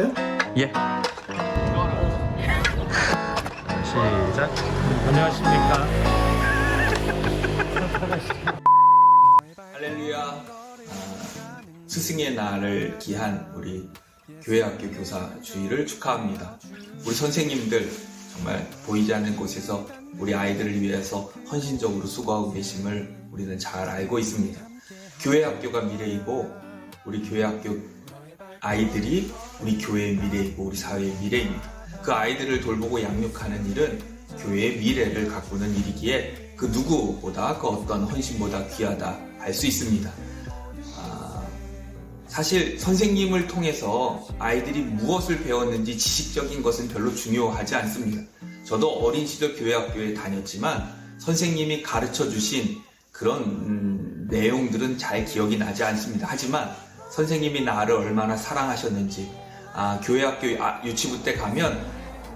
할까요? 예. 시작. 안녕하십니까. 할렐루야. 아, 스승의 날을 기한 우리 교회학교 교사 주의를 축하합니다. 우리 선생님들 정말 보이지 않는 곳에서 우리 아이들을 위해서 헌신적으로 수고하고 계심을 우리는 잘 알고 있습니다. 교회 학교가 미래이고 우리 교회 학교 아이들이 우리 교회의 미래이고 우리 사회의 미래입니다. 그 아이들을 돌보고 양육하는 일은 교회의 미래를 가꾸는 일이기에 그 누구보다 그 어떤 헌신보다 귀하다 할수 있습니다. 아, 사실 선생님을 통해서 아이들이 무엇을 배웠는지 지식적인 것은 별로 중요하지 않습니다. 저도 어린 시절 교회 학교에 다녔지만 선생님이 가르쳐 주신 그런 음, 내용들은 잘 기억이 나지 않습니다. 하지만 선생님이 나를 얼마나 사랑하셨는지 아, 교회 학교 아, 유치부 때 가면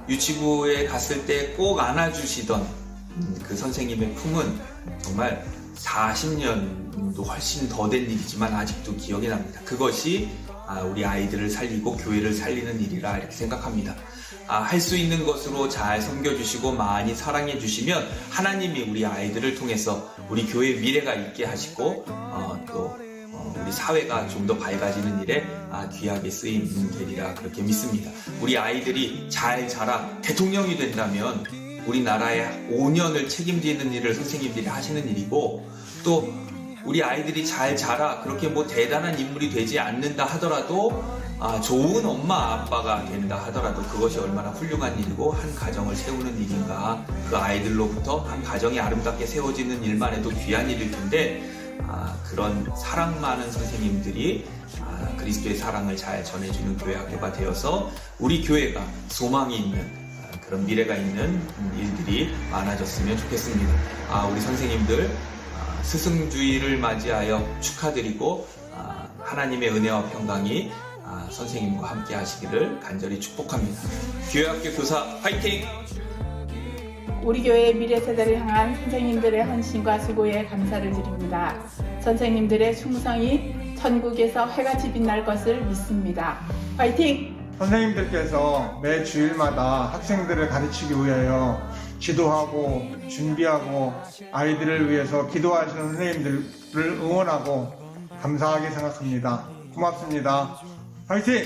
유치부에 갔을 때 꼭 안아주시던 음, 그 선생님의 품은 정말 40년도 훨씬 더 된 일이지만 아직도 기억이 납니다. 그것이 아, 우리 아이들을 살리고 교회를 살리는 일이라 이렇게 생각합니다. 아, 할수 있는 것으로 잘 섬겨주시고 많이 사랑해 주시면 하나님이 우리 아이들을 통해서 우리 교회의 미래가 있게 하시고 어, 또 어, 우리 사회가 좀 더 밝아지는 일에 아, 귀하게 쓰임 되리라 그렇게 믿습니다. 우리 아이들이 잘 자라 대통령이 된다면 우리나라의 5년을 책임지는 일을 선생님들이 하시는 일이고 또 우리 아이들이 잘 자라 그렇게 뭐 대단한 인물이 되지 않는다 하더라도 아, 좋은 엄마 아빠가 된다 하더라도 그것이 얼마나 훌륭한 일이고 한 가정을 세우는 일인가 그 아이들로부터 한 가정이 아름답게 세워지는 일만 해도 귀한 일일 텐데 아, 그런 사랑 많은 선생님들이 아, 그리스도의 사랑을 잘 전해주는 교회 학교가 되어서 우리 교회가 소망이 있는 아, 그런 미래가 있는 일들이 많아졌으면 좋겠습니다. 아, 우리 선생님들 아, 스승주의를 맞이하여 축하드리고 아, 하나님의 은혜와 평강이 아, 선생님과 함께 하시기를 간절히 축복합니다. 교회학교 교사 화이팅! 우리 교회의 미래 세대를 향한 선생님들의 헌신과 수고에 감사를 드립니다. 선생님들의 충성이 천국에서 해같이 빛날 것을 믿습니다. 화이팅! 선생님들께서 매 주일마다 학생들을 가르치기 위하여 지도하고 준비하고 아이들을 위해서 기도하시는 선생님들을 응원하고 감사하게 생각합니다. 고맙습니다. 화이팅!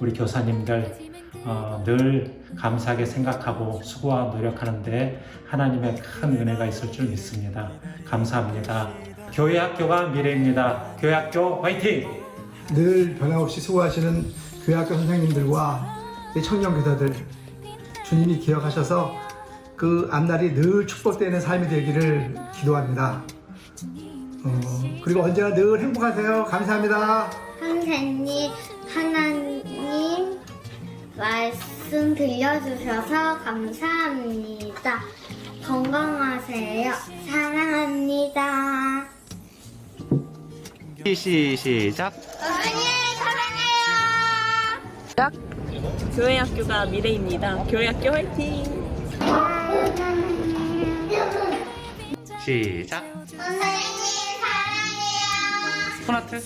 우리 교사님들 어, 늘 감사하게 생각하고 수고와 노력하는데 하나님의 큰 은혜가 있을 줄 믿습니다. 감사합니다. 교회 학교가 미래입니다. 교회 학교 화이팅! 늘 변함없이 수고하시는 교회 학교 선생님들과 우리 청년 교사들 주님이 기억하셔서 그 앞날이 늘 축복되는 삶이 되기를 기도합니다. 어, 그리고 언제나 늘 행복하세요. 감사합니다. 선생님, 하나님 말씀 들려주셔서 감사합니다. 건강하세요. 사랑합니다. 시, 시작. 선생님, 사랑해요. 교회 학교가 미래입니다. 교회 학교 화이팅! 시작. 선생님, 사랑해요. 손아트.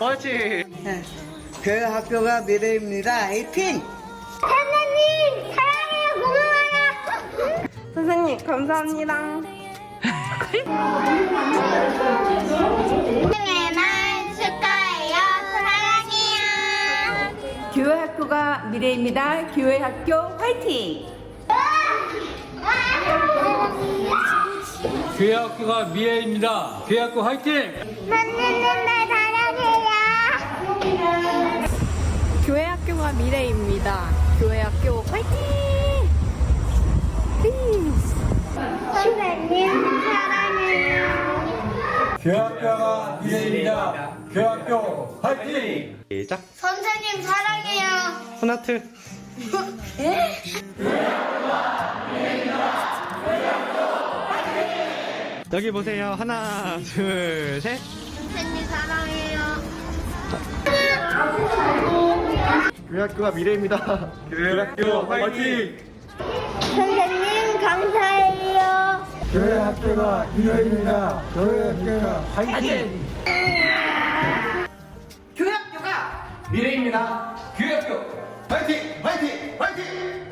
옳지. 교회 학교가 미래입니다. 화이팅! 선생님, 사랑해요. 고마워요. 선생님, 감사합니다. 생일 날 축하해요. 사랑해요. 교회 학교가 미래입니다. 교회 학교 화이팅! 교회 학교가 미래입니다. 교회 학교 화이팅! 교회 학교가 미래입니다. 교회 학교 화이팅! 시작. 선생님, 사랑해요. 손아트. 여기 보세요. 하나, 둘, 셋. 선생님, 사랑해요. 교회 학교가 미래입니다. 교회 학교 화이팅! 선생님, 감사해요. 교회 학교가 미래입니다. 교회 학교가 화이팅! 교회 학교가 미래입니다. 교회 학교 화이팅! 화이팅! 화이팅!